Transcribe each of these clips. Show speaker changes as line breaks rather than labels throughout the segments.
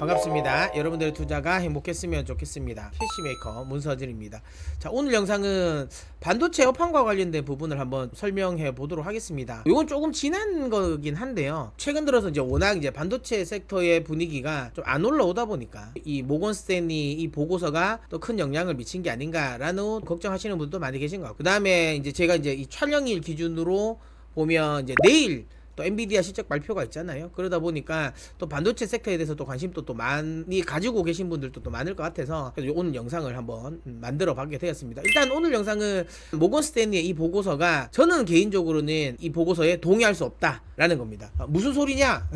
반갑습니다. 여러분들의 투자가 행복했으면 좋겠습니다. 캐시메이커 문서진입니다. 자, 오늘 영상은 반도체 업황과 관련된 부분을 한번 설명해 보도록 하겠습니다. 이건 조금 지난 거긴 한데요. 최근 들어서 이제 워낙 이제 반도체 섹터의 분위기가 좀 안 올라오다 보니까 이 모건 스탠리 이 보고서가 또 큰 영향을 미친 게 아닌가라는 걱정하시는 분도 많이 계신 것 같고. 그 다음에 이제 제가 이제 이 촬영일 기준으로 보면 이제 내일 또 엔비디아 실적 발표가 있잖아요. 그러다 보니까 또 반도체 섹터에 대해서 또 관심도 또 많이 가지고 계신 분들도 또 많을 것 같아서 그래서 오늘 영상을 한번 만들어 보게 되었습니다. 일단 오늘 영상은 모건 스탠리의 이 보고서가 저는 개인적으로는 이 보고서에 동의할 수 없다라는 겁니다. 아, 무슨 소리냐?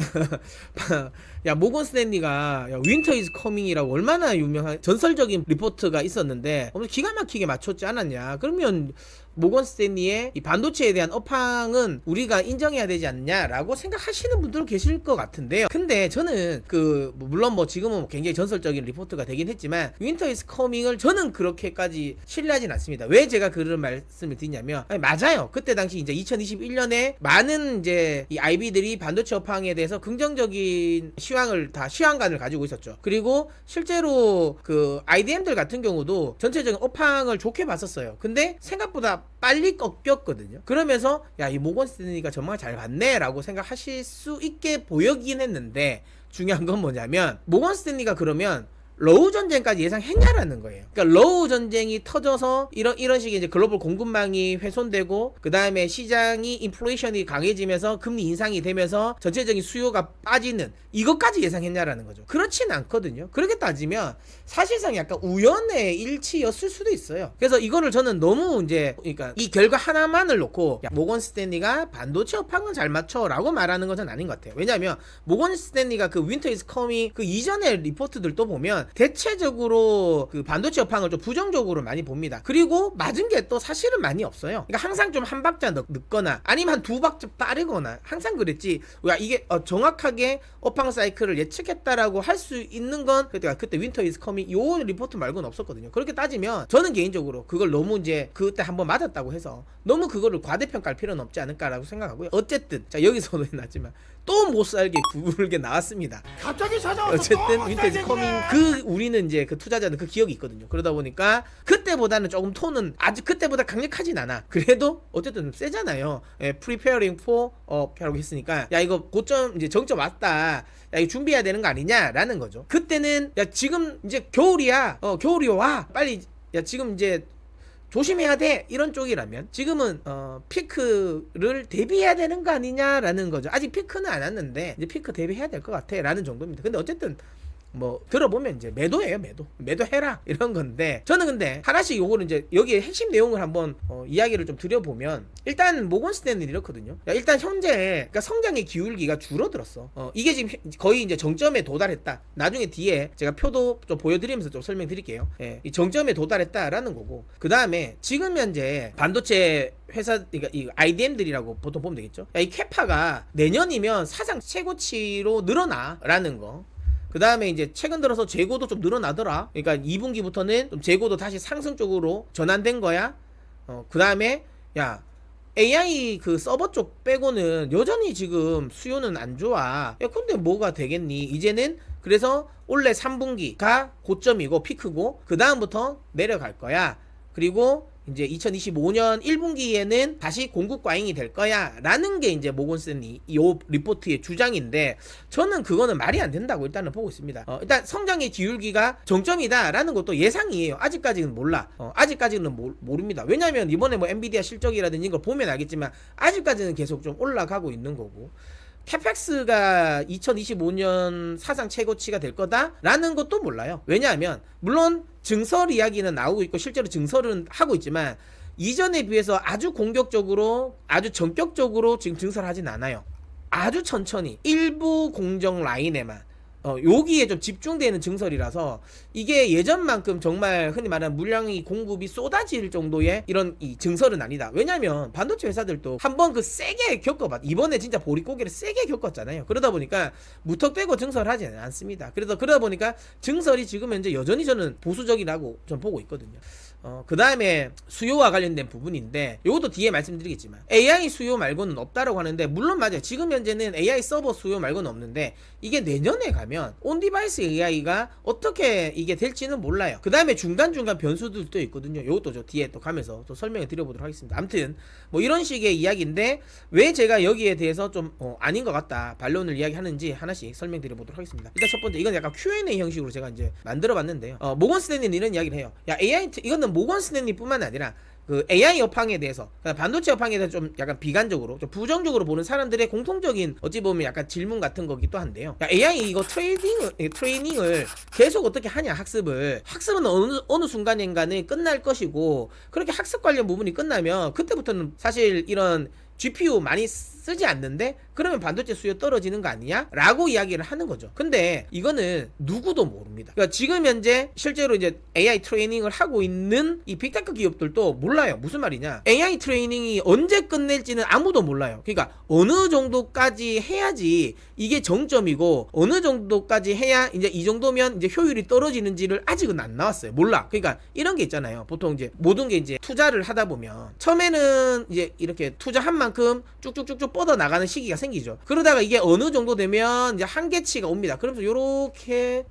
야 모건 스탠리가 야, 윈터 이즈 커밍이라고 얼마나 유명한 전설적인 리포트가 있었는데 엄청 기가 막히게 맞췄지 않았냐? 그러면 모건 스탠리의 이 반도체에 대한 업황은 우리가 인정해야 되지 않냐라고 생각하시는 분들 계실 것 같은데요. 근데 저는 그뭐 물론 뭐 지금은 굉장히 전설적인 리포트가 되긴 했지만 윈터 이즈 커밍을 저는 그렇게까지 신뢰하진 않습니다. 왜 제가 그런 말씀을 드리냐면 아니, 맞아요. 그때 당시 이제 2021년에 많은 이제 이 IB들이 반도체 업황에 대해서 긍정적인 시 황을 다 시황관을 가지고 있었죠. 그리고 실제로 그 IDM들 같은 경우도 전체적인 업황을 좋게 봤었어요. 근데 생각보다 빨리 꺾였거든요. 그러면서 야 이 모건 스탠리가 정말 잘 봤네라고 생각하실 수 있게 보여긴 했는데 중요한 건 뭐냐면 모건 스탠리가 그러면 러우 전쟁까지 예상했냐라는 거예요. 그러니까 러우 전쟁이 터져서 이런 이런 식의 이제 글로벌 공급망이 훼손되고 그 다음에 시장이 인플레이션이 강해지면서 금리 인상이 되면서 전체적인 수요가 빠지는 이것까지 예상했냐라는 거죠. 그렇진 않거든요. 그렇게 따지면 사실상 약간 우연의 일치였을 수도 있어요. 그래서 이거를 저는 너무 이제 그러니까 이 결과 하나만을 놓고 야, 모건 스탠리가 반도체 업황은 잘 맞춰라고 말하는 것은 아닌 것 같아요. 왜냐하면 모건 스탠리가 그 윈터 이즈 커밍 그 이전의 리포트들도 보면 대체적으로 그 반도체 업황을 좀 부정적으로 많이 봅니다. 그리고 맞은 게 또 사실은 많이 없어요. 그러니까 항상 좀 한 박자 늦, 늦거나 아니면 한 두 박자 빠르거나 항상 그랬지. 야 이게 어, 정확하게 업황 사이클을 예측했다라고 할 수 있는 건 그때 그때 윈터 이즈 커밍 요 리포트 말고는 없었거든요. 그렇게 따지면 저는 개인적으로 그걸 너무 이제 그때 한번 맞았다고 해서 너무 그거를 과대평가할 필요는 없지 않을까라고 생각하고요. 어쨌든 자 여기서도 났지만 또 못 살게 구르게 나왔습니다.
갑자기 찾아와서
어쨌든 윈테지
세게
커밍. 그 우리는 이제 그 투자자는 그 기억이 있거든요. 그러다 보니까 그때보다는 조금 톤은 아주 그때보다 강력하진 않아. 그래도 어쨌든 세잖아요. 예, preparing for up이라고 했으니까 야 이거 고점 이제 정점 왔다. 야 이거 준비해야 되는 거 아니냐라는 거죠. 그때는 야 지금 이제 겨울이야. 어 겨울이 와. 빨리 야 지금 이제 조심해야 돼. 이런 쪽이라면 지금은 어 피크를 대비해야 되는 거 아니냐라는 거죠. 아직 피크는 안 왔는데 이제 피크 대비해야 될 것 같아 라는 정도입니다. 근데 어쨌든 뭐 들어보면 이제 매도예요 매도. 매도해라. 이런 건데 저는 근데 하나씩 요거는 이제 여기에 핵심 내용을 한번 어, 이야기를 좀 드려보면 일단 모건 스탠은 이렇거든요. 야, 일단 현재 그러니까 성장의 기울기가 줄어들었어. 어, 이게 지금 거의 이제 정점에 도달했다. 나중에 뒤에 제가 표도 좀 보여드리면서 좀 설명드릴게요. 예, 이 정점에 도달했다라는 거고. 그 다음에 지금 현재 반도체 회사 그러니까 이 IDM들이라고 보통 보면 되겠죠? 야, 이 캐파가 내년이면 사상 최고치로 늘어나라는 거 그 다음에 이제 최근 들어서 재고도 좀 늘어나더라. 그러니까 2분기부터는 좀 재고도 다시 상승 쪽으로 전환된 거야. 어, 그 다음에 야 AI 그 서버 쪽 빼고는 여전히 지금 수요는 안 좋아. 야 근데 뭐가 되겠니? 이제는 그래서 올해 3분기가 고점이고 피크고 그 다음부터 내려갈 거야. 그리고 이제 2025년 1분기에는 다시 공급 과잉이 될 거야 라는 게 이제 모건슨이 이 리포트의 주장인데 저는 그거는 말이 안 된다고 일단은 보고 있습니다. 어, 일단 성장의 기울기가 정점이다 라는 것도 예상이에요. 아직까지는 몰라. 어, 아직까지는 모, 모릅니다. 왜냐면 이번에 뭐 엔비디아 실적이라든지 이걸 보면 알겠지만 아직까지는 계속 좀 올라가고 있는 거고 캐펙스가 2025년 사상 최고치가 될 거다라는 것도 몰라요. 왜냐하면 물론 증설 이야기는 나오고 있고 실제로 증설은 하고 있지만 이전에 비해서 아주 공격적으로 아주 전격적으로 지금 증설하진 않아요. 아주 천천히 일부 공정 라인에만 어, 여기에 좀 집중되는 증설이라서 이게 예전만큼 정말 흔히 말하는 물량이 공급이 쏟아질 정도의 이런 이 증설은 아니다. 왜냐면 반도체 회사들도 한번 그 세게 겪어봤. 이번에 진짜 보릿고개를 세게 겪었잖아요. 그러다 보니까 무턱대고 증설하지는 않습니다. 그래서 그러다 보니까 증설이 지금 현재 여전히 저는 보수적이라고 좀 보고 있거든요. 어, 그 다음에 수요와 관련된 부분인데 이것도 뒤에 말씀드리겠지만 AI 수요 말고는 없다라고 하는데 물론 맞아요. 지금 현재는 AI 서버 수요 말고는 없는데 이게 내년에 가면 온 디바이스 AI가 어떻게 이게 될지는 몰라요. 그 다음에 중간중간 변수들도 있거든요. 이것도 저 뒤에 또 가면서 또 설명해 드려보도록 하겠습니다. 아무튼 뭐 이런 식의 이야기인데 왜 제가 여기에 대해서 좀 어, 아닌 것 같다 반론을 이야기하는지 하나씩 설명드려보도록 하겠습니다. 일단 첫 번째 이건 약간 Q&A 형식으로 제가 이제 만들어 봤는데요. 어, 모건 스탠리는 이런 이야기를 해요. 야 AI 트- 이거는 모건 스탠리뿐만 아니라 그 AI 업황에 대해서 그러니까 반도체 업황에 대해서 좀 약간 비관적으로 좀 부정적으로 보는 사람들의 공통적인 어찌 보면 약간 질문 같은 거기도 한데요. 야, AI 이거 트레이딩 트레이닝을 계속 어떻게 하냐 학습을 학습은 어느 어느 순간인가는 끝날 것이고 그렇게 학습 관련 부분이 끝나면 그때부터는 사실 이런 GPU 많이 쓰지 않는데 그러면 반도체 수요 떨어지는 거 아니야? 라고 이야기를 하는 거죠. 근데 이거는 누구도 모릅니다. 그러니까 지금 현재 실제로 이제 AI 트레이닝을 하고 있는 이 빅테크 기업들도 몰라요. 무슨 말이냐? AI 트레이닝이 언제 끝낼지는 아무도 몰라요. 그러니까 어느 정도까지 해야지 이게 정점이고 어느 정도까지 해야 이제 이 정도면 이제 효율이 떨어지는지를 아직은 안 나왔어요. 몰라. 그러니까 이런 게 있잖아요. 보통 이제 모든 게 이제 투자를 하다 보면 처음에는 이제 이렇게 투자한 만큼 쭉쭉쭉쭉 뻗어 나가는 시기가 생기죠. 그러다가 이게 어느 정도 되면 이제 한계치가 옵니다. 그러면서 요렇게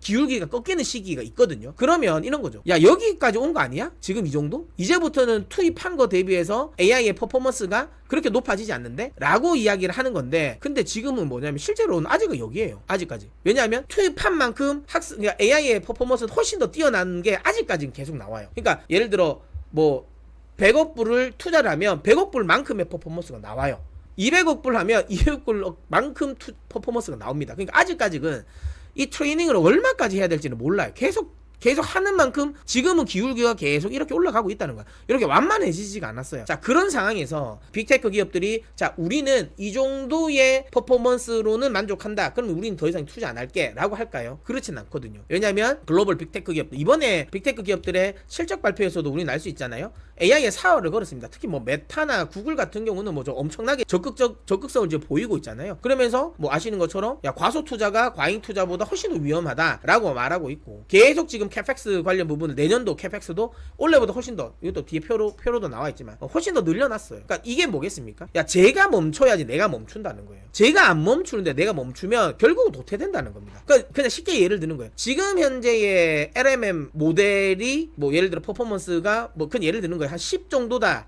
기울기가 꺾이는 시기가 있거든요. 그러면 이런 거죠. 야, 여기까지 온 거 아니야? 지금 이 정도? 이제부터는 투입한 거 대비해서 AI의 퍼포먼스가 그렇게 높아지지 않는데? 라고 이야기를 하는 건데, 근데 지금은 뭐냐면 실제로는 아직은 여기에요. 아직까지. 왜냐하면 투입한 만큼 학습, 그러니까 AI의 퍼포먼스는 훨씬 더 뛰어난 게 아직까지는 계속 나와요. 그러니까 예를 들어 뭐 100억 불을 투자를 하면 100억 불만큼의 퍼포먼스가 나와요. 200억 불 하면 200억 불만큼 투, 퍼포먼스가 나옵니다. 그러니까 아직까지는 이 트레이닝을 얼마까지 해야 될지는 몰라요. 계속 계속 하는 만큼 지금은 기울기가 계속 이렇게 올라가고 있다는 거야. 이렇게 완만해지지가 않았어요. 자, 그런 상황에서 빅테크 기업들이 자, 우리는 이 정도의 퍼포먼스로는 만족한다. 그러면 우리는 더 이상 투자 안 할게. 라고 할까요? 그렇진 않거든요. 왜냐면 글로벌 빅테크 기업들 이번에 빅테크 기업들의 실적 발표에서도 우리는 알 수 있잖아요. AI의 사활을 걸었습니다. 특히 뭐 메타나 구글 같은 경우는 뭐 좀 엄청나게 적극적 적극성을 이제 보이고 있잖아요. 그러면서 뭐 아시는 것처럼 야 과소 투자가 과잉 투자보다 훨씬 더 위험하다라고 말하고 있고 계속 지금 캐펙스 관련 부분을 내년도 캐펙스도 올해보다 훨씬 더 이것도 뒤에 표로 표로도 나와 있지만 어, 훨씬 더 늘려놨어요. 그러니까 이게 뭐겠습니까? 야 제가 멈춰야지 내가 멈춘다는 거예요. 제가 안 멈추는데 내가 멈추면 결국은 도태된다는 겁니다. 그러니까 그냥 쉽게 예를 드는 거예요. 지금 현재의 LMM 모델이 뭐 예를 들어 퍼포먼스가 뭐 그냥 예를 드는 거예요. 한 10 정도다.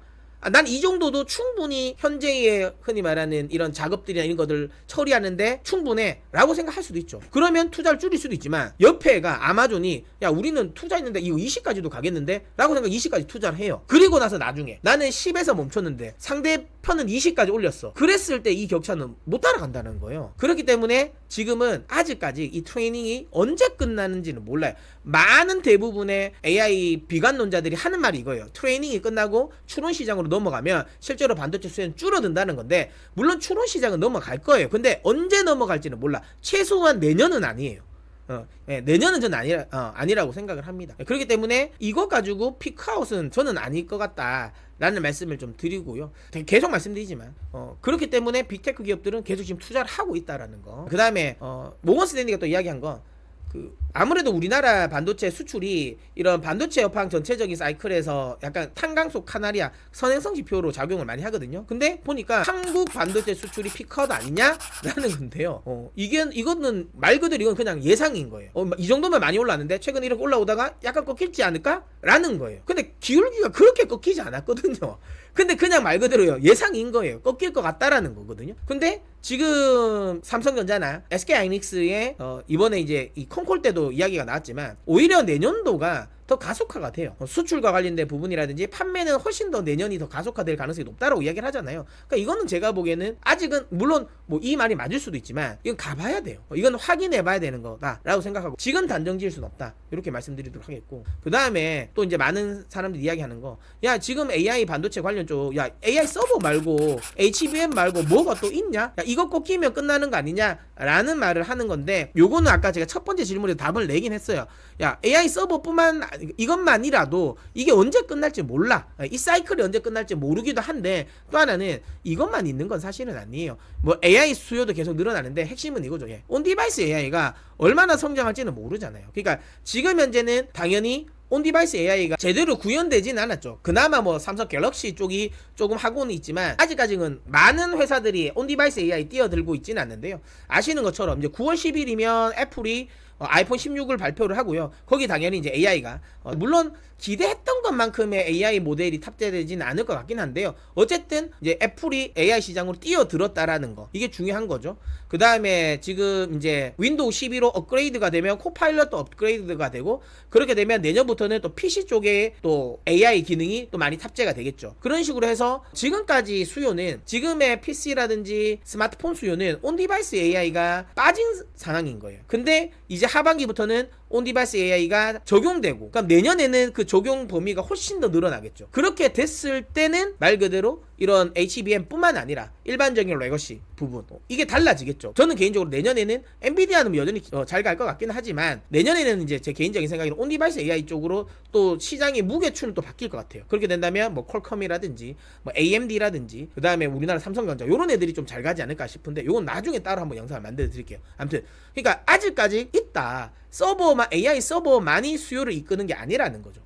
난 이 정도도 충분히 현재의 흔히 말하는 이런 작업들이나 이런 것들 처리하는데 충분해 라고 생각할 수도 있죠. 그러면 투자를 줄일 수도 있지만 옆에가 아마존이 야 우리는 투자했는데 이거 20까지도 가겠는데? 라고 생각 20까지 투자를 해요. 그리고 나서 나중에 나는 10에서 멈췄는데 상대편은 20까지 올렸어. 그랬을 때 이 격차는 못 따라간다는 거예요. 그렇기 때문에 지금은 아직까지 이 트레이닝이 언제 끝나는지는 몰라요. 많은 대부분의 AI 비관론자들이 하는 말이 이거예요. 트레이닝이 끝나고 추론 시장으로 넘어가면 실제로 반도체 수요는 줄어든다는 건데 물론 추론 시장은 넘어갈 거예요. 근데 언제 넘어갈지는 몰라. 최소한 내년은 아니에요. 어, 예, 내년은 전 아니라 어, 아니라고 생각을 합니다. 예, 그렇기 때문에 이거 가지고 피크아웃은 저는 아닐 것 같다. 라는 말씀을 좀 드리고요. 계속 말씀드리지만 어, 그렇기 때문에 빅테크 기업들은 계속 지금 투자를 하고 있다라는 거. 그 다음에 어, 모건 스탠리가 또 이야기한 건 그 아무래도 우리나라 반도체 수출이 이런 반도체 업황 전체적인 사이클에서 약간 탄강속 카나리아 선행성 지표로 작용을 많이 하거든요. 근데 보니까 한국 반도체 수출이 피커도 아니냐라는 건데요. 어, 이게 이거는 말 그대로 이건 그냥 예상인 거예요. 어, 이 정도면 많이 올랐는데 최근 이렇게 올라오다가 약간 꺾일지 않을까라는 거예요. 근데 기울기가 그렇게 꺾이지 않았거든요. 근데 그냥 말 그대로요. 예상인 거예요. 꺾일 것 같다라는 거거든요. 근데 지금 삼성전자나 SK하이닉스의 어, 이번에 이제 이 콩콜 때도 이야기가 나왔지만 오히려 내년도가 더 가속화가 돼요. 어, 수출과 관련된 부분이라든지 판매는 훨씬 더 내년이 더 가속화될 가능성이 높다라고 이야기를 하잖아요. 그러니까 이거는 제가 보기에는 아직은 물론 뭐 이 말이 맞을 수도 있지만 이건 가봐야 돼요. 어, 이건 확인해봐야 되는 거다라고 생각하고 지금 단정 지을 수는 없다 이렇게 말씀드리도록 하겠고 그 다음에 또 이제 많은 사람들이 이야기하는 거 야 지금 AI 반도체 관련 쪽 야 AI 서버 말고 HBM 말고 뭐가 또 있냐? 야 이거 꺾이면 끝나는 거 아니냐라는 말을 하는 건데 요거는 아까 제가 첫 번째 질문에 답을 내긴 했어요. 야 AI 서버뿐만 이것만이라도 이게 언제 끝날지 몰라. 이 사이클이 언제 끝날지 모르기도 한데 또 하나는 이것만 있는 건 사실은 아니에요. 뭐 AI 수요도 계속 늘어나는데 핵심은 이거죠. 예. 온 디바이스 AI가 얼마나 성장할지는 모르잖아요. 그러니까 지금 현재는 당연히 온 디바이스 AI가 제대로 구현되진 않았죠. 그나마 뭐 삼성 갤럭시 쪽이 조금 하고는 있지만 아직까지는 많은 회사들이 온 디바이스 AI 뛰어들고 있지는 않는데요. 아시는 것처럼 이제 9월 10일이면 애플이 어, 아이폰 16을 발표를 하고요. 거기 당연히 이제 AI가 어, 물론 기대했던 것만큼의 AI 모델이 탑재되지는 않을 것 같긴 한데요. 어쨌든 이제 애플이 AI 시장으로 뛰어들었다라는 거 이게 중요한 거죠. 그 다음에 지금 이제 윈도우 12로 업그레이드가 되면 코파일럿도 업그레이드가 되고 그렇게 되면 내년부터는 또 PC 쪽에 또 AI 기능이 또 많이 탑재가 되겠죠. 그런 식으로 해서 지금까지 수요는 지금의 PC라든지 스마트폰 수요는 온 디바이스 AI가 빠진 상황인 거예요. 근데 이제 하반기부터는 온디바이스 AI가 적용되고 그럼 내년에는 그 적용 범위가 훨씬 더 늘어나겠죠. 그렇게 됐을 때는 말 그대로 이런 HBM뿐만 아니라 일반적인 레거시 부분 어, 이게 달라지겠죠. 저는 개인적으로 내년에는 엔비디아는 여전히 어, 잘갈 것 같긴 하지만 내년에는 이제 제 개인적인 생각에는 온디바이스 AI 쪽으로 또 시장의 무게추는 또 바뀔 것 같아요. 그렇게 된다면 뭐 퀄컴이라든지 뭐 AMD라든지 그 다음에 우리나라 삼성전자 이런 애들이 좀 잘 가지 않을까 싶은데 이건 나중에 따로 한번 영상을 만들어 드릴게요. 아무튼 그러니까 아직까지 있다. 서버만 AI 서버만이 수요를 이끄는 게 아니라는 거죠.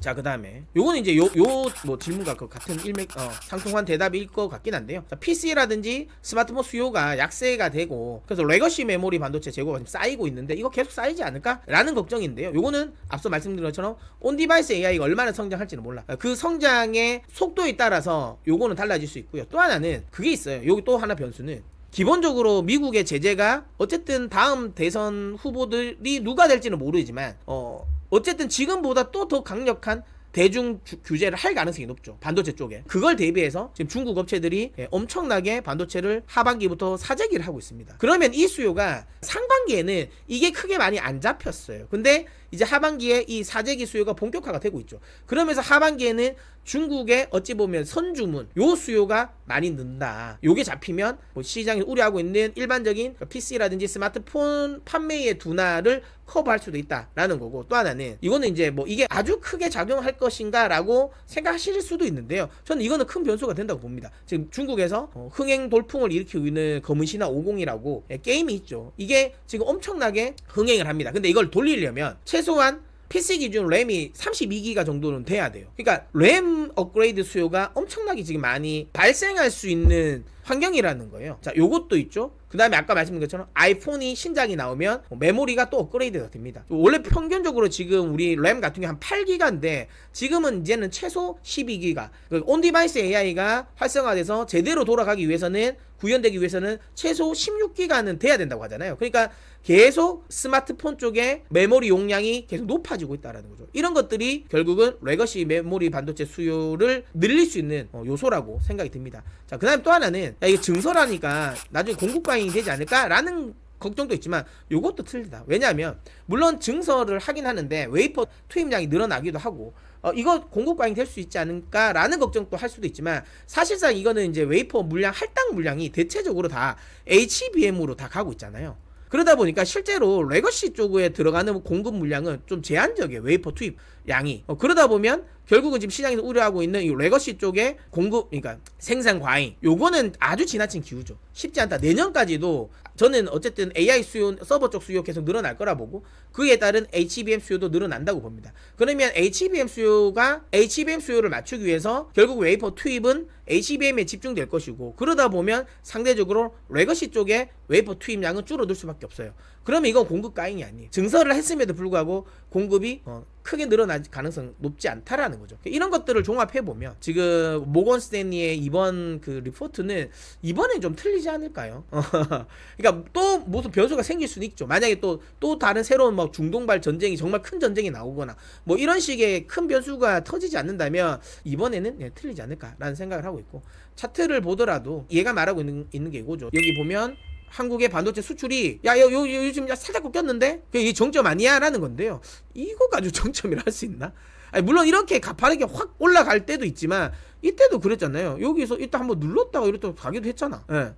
자, 그 다음에 요거는 이제 요 요 뭐 질문과 그 같은 일맥 어, 상통한 대답일 것 같긴 한데요. 자, PC라든지 스마트폰 수요가 약세가 되고 그래서 레거시 메모리 반도체 재고가 지금 쌓이고 있는데 이거 계속 쌓이지 않을까라는 걱정인데요. 요거는 앞서 말씀드린 것처럼 온 디바이스 AI가 얼마나 성장할지는 몰라. 그 성장의 속도에 따라서 요거는 달라질 수 있고요. 또 하나는 그게 있어요. 여기 또 하나 변수는 기본적으로 미국의 제재가 어쨌든 다음 대선 후보들이 누가 될지는 모르지만 어 어쨌든 지금보다 또 더 강력한 대중 주- 규제를 할 가능성이 높죠. 반도체 쪽에. 그걸 대비해서 지금 중국 업체들이 예, 엄청나게 반도체를 하반기부터 사재기를 하고 있습니다. 그러면 이 수요가 상반기에는 이게 크게 많이 안 잡혔어요. 근데 이제 하반기에 이 사재기 수요가 본격화가 되고 있죠. 그러면서 하반기에는 중국의 어찌 보면 선주문 요 수요가 많이 는다. 요게 잡히면 뭐 시장이 우려하고 있는 일반적인 PC라든지 스마트폰 판매의 둔화를 커버할 수도 있다라는 거고 또 하나는 이거는 이제 뭐 이게 아주 크게 작용할 것인가라고 생각하실 수도 있는데요. 저는 이거는 큰 변수가 된다고 봅니다. 지금 중국에서 어, 흥행 돌풍을 일으키고 있는 검은 신화 50이라고 예, 게임이 있죠. 이게 지금 엄청나게 흥행을 합니다. 근데 이걸 돌리려면 최 소한 PC 기준 램이 32기가 정도는 돼야 돼요. 그러니까 램 업그레이드 수요가 엄청나게 지금 많이 발생할 수 있는 환경이라는 거예요. 자, 요것도 있죠. 그 다음에 아까 말씀드린 것처럼 아이폰이 신작이 나오면 뭐 메모리가 또 업그레이드가 됩니다. 원래 평균적으로 지금 우리 램 같은 게 한 8기가인데 지금은 이제는 최소 12기가. 그 온디바이스 AI가 활성화돼서 제대로 돌아가기 위해서는 구현되기 위해서는 최소 16기가는 돼야 된다고 하잖아요. 그러니까 계속 스마트폰 쪽에 메모리 용량이 계속 높아지고 있다라는 거죠. 이런 것들이 결국은 레거시 메모리 반도체 수요를 늘릴 수 있는 어, 요소라고 생각이 듭니다. 자, 그다음 또 하나는 야, 이게 증설하니까 나중에 공급 과잉이 되지 않을까라는 걱정도 있지만 이것도 틀리다. 왜냐하면 물론 증설을 하긴 하는데 웨이퍼 투입량이 늘어나기도 하고 어, 이거 공급 과잉 될 수 있지 않을까라는 걱정도 할 수도 있지만 사실상 이거는 이제 웨이퍼 물량 할당 물량이 대체적으로 다 HBM으로 다 가고 있잖아요. 그러다 보니까 실제로 레거시 쪽에 들어가는 공급 물량은 좀 제한적이에요. 웨이퍼 투입 양이. 어, 그러다 보면 결국은 지금 시장에서 우려하고 있는 이 레거시 쪽의 공급, 그러니까 생산 과잉. 요거는 아주 지나친 기후죠. 쉽지 않다. 내년까지도 저는 어쨌든 AI 수요, 서버 쪽 수요 계속 늘어날 거라 보고 그에 따른 HBM 수요도 늘어난다고 봅니다. 그러면 HBM 수요가 HBM 수요를 맞추기 위해서 결국 웨이퍼 투입은 HBM에 집중될 것이고 그러다 보면 상대적으로 레거시 쪽에 웨이퍼 투입량은 줄어들 수밖에 없어요. 그러면 이건 공급 과잉이 아니에요. 증설을 했음에도 불구하고 공급이 어, 크게 늘어날 가능성 높지 않다라는 거죠. 이런 것들을 종합해 보면 지금 모건 스탠리의 이번 그 리포트는 이번엔 좀 틀리지 않을까요? 그러니까 또 무슨 변수가 생길 수는 있죠. 만약에 또또 다른 새로운 뭐 중동발 전쟁이 정말 큰 전쟁이 나오거나 뭐 이런 식의 큰 변수가 터지지 않는다면 이번에는 예, 틀리지 않을까라는 생각을 하고 있고 차트를 보더라도 얘가 말하고 있는, 있는 게 이거죠. 여기 보면 한국의 반도체 수출이 야, 요, 요, 요, 요즘 야, 살짝 꺾였는데? 이 정점 아니야? 라는 건데요. 이거 가지고 정점이라 할 수 있나? 아니, 물론 이렇게 가파르게 확 올라갈 때도 있지만, 이때도 그랬잖아요. 여기서 이따 한번 눌렀다가 이렇게 가기도 했잖아. 예.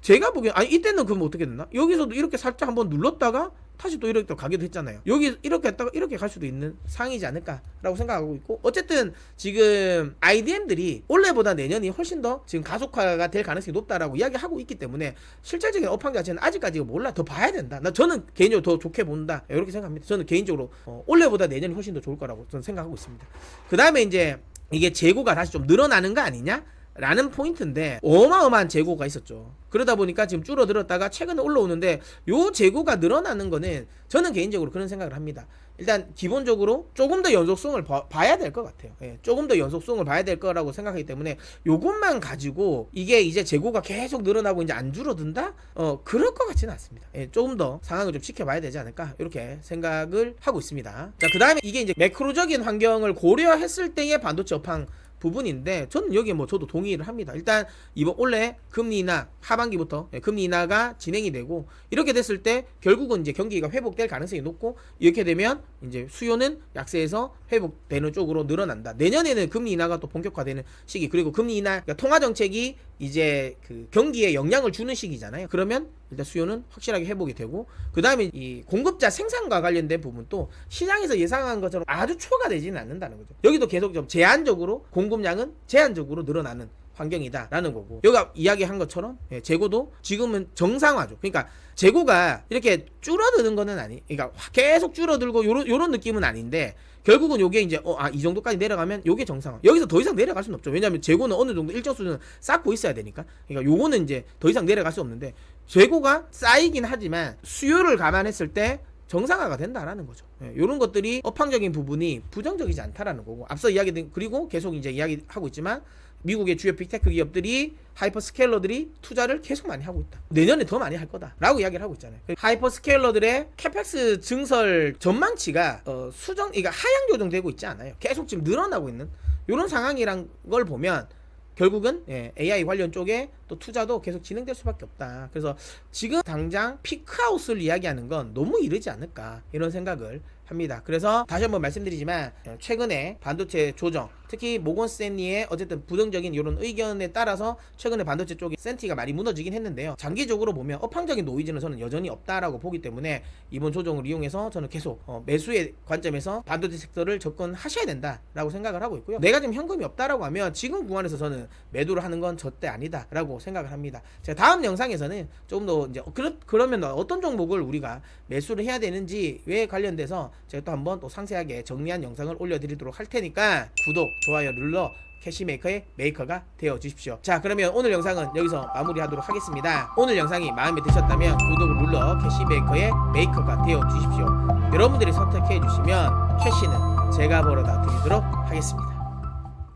제가 보기엔 아니 이때는 그럼 어떻게 됐나? 여기서도 이렇게 살짝 한번 눌렀다가 다시 또 이렇게 또 가기도 했잖아요. 여기 이렇게 했다가 이렇게 갈 수도 있는 상황이지 않을까라고 생각하고 있고 어쨌든 지금 IDM들이 올해보다 내년이 훨씬 더 지금 가속화가 될 가능성이 높다라고 이야기하고 있기 때문에 실질적인 업황 자체는 아직까지 몰라 더 봐야 된다. 나 저는 개인적으로 더 좋게 본다 이렇게 생각합니다. 저는 개인적으로 어, 올해보다 내년이 훨씬 더 좋을 거라고 저는 생각하고 있습니다. 그 다음에 이제 이게 재고가 다시 좀 늘어나는 거 아니냐? 라는 포인트인데 어마어마한 재고가 있었죠. 그러다 보니까 지금 줄어들었다가 최근에 올라오는데 요 재고가 늘어나는 거는 저는 개인적으로 그런 생각을 합니다. 일단 기본적으로 조금 더 연속성을 봐, 야 될 것 같아요. 예, 조금 더 연속성을 봐야 될 거라고 생각하기 때문에 요것만 가지고 이게 이제 재고가 계속 늘어나고 이제 안 줄어든다? 어 그럴 것 같지는 않습니다. 예, 조금 더 상황을 좀 지켜봐야 되지 않을까 이렇게 생각을 하고 있습니다. 자 그다음에 이게 이제 매크로적인 환경을 고려했을 때의 반도체 업황 부분인데 저는 여기에 뭐 저도 동의를 합니다. 일단 이번 올해 금리 인하 하반기부터 예, 금리 인하가 진행이 되고 이렇게 됐을 때 결국은 이제 경기가 회복될 가능성이 높고 이렇게 되면 이제 수요는 약세에서 회복되는 쪽으로 늘어난다. 내년에는 금리 인하가 또 본격화되는 시기 그리고 금리 인하 그러니까 통화 정책이 이제 그 경기에 영향을 주는 시기잖아요. 그러면 일단 수요는 확실하게 회복이 되고 그 다음에 이 공급자 생산과 관련된 부분도 시장에서 예상한 것처럼 아주 초과되지는 않는다는 거죠. 여기도 계속 좀 제한적으로 공급량은 제한적으로 늘어나는 환경이다라는 거고 여기가 이야기한 것처럼 예, 재고도 지금은 정상화죠. 그러니까 재고가 이렇게 줄어드는 거는 아니, 그러니까 계속 줄어들고 요런 요런 느낌은 아닌데 결국은 요게 이제 어, 아, 이 정도까지 내려가면 요게 정상화. 여기서 더 이상 내려갈 수는 없죠. 왜냐하면 재고는 어느 정도 일정 수준은 쌓고 있어야 되니까. 그러니까 요거는 이제 더 이상 내려갈 수 없는데 재고가 쌓이긴 하지만 수요를 감안했을 때 정상화가 된다라는 거죠. 예, 이런 것들이 업황적인 부분이 부정적이지 않다라는 거고 앞서 이야기된 그리고 계속 이제 이야기하고 있지만 미국의 주요 빅테크 기업들이 하이퍼스케일러들이 투자를 계속 많이 하고 있다. 내년에 더 많이 할 거다라고 이야기를 하고 있잖아요. 하이퍼스케일러들의 캐펙스 증설 전망치가 어, 수정, 그러니까 하향 조정되고 있지 않아요. 계속 지금 늘어나고 있는 이런 상황이란 걸 보면 결국은 예, AI 관련 쪽에 또 투자도 계속 진행될 수밖에 없다. 그래서 지금 당장 피크아웃을 이야기하는 건 너무 이르지 않을까 이런 생각을 합니다. 그래서 다시 한번 말씀드리지만 예, 최근에 반도체 조정, 특히 모건 스탠리의 어쨌든 부정적인 이런 의견에 따라서 최근에 반도체 쪽에 센티가 많이 무너지긴 했는데요. 장기적으로 보면 업황적인 노이즈는 저는 여전히 없다라고 보기 때문에 이번 조정을 이용해서 저는 계속 어, 매수의 관점에서 반도체 섹터를 접근하셔야 된다라고 생각을 하고 있고요. 내가 지금 현금이 없다라고 하면 지금 구간에서 저는 매도를 하는 건 절대 아니다라고 생각을 합니다. 제가 다음 영상에서는 조금 더 이제 그러, 그러면 어떤 종목을 우리가 매수를 해야 되는지에 관련돼서 제가 또 한번 또 상세하게 정리한 영상을 올려드리도록 할 테니까 구독, 좋아요 눌러 캐시메이커의 메이커가 되어 주십시오. 자, 그러면 오늘 영상은 여기서 마무리하도록 하겠습니다. 오늘 영상이 마음에 드셨다면 구독을 눌러 캐시메이커의 메이커가 되어 주십시오. 여러분들이 선택해 주시면 캐시는 제가 벌어다 드리도록 하겠습니다.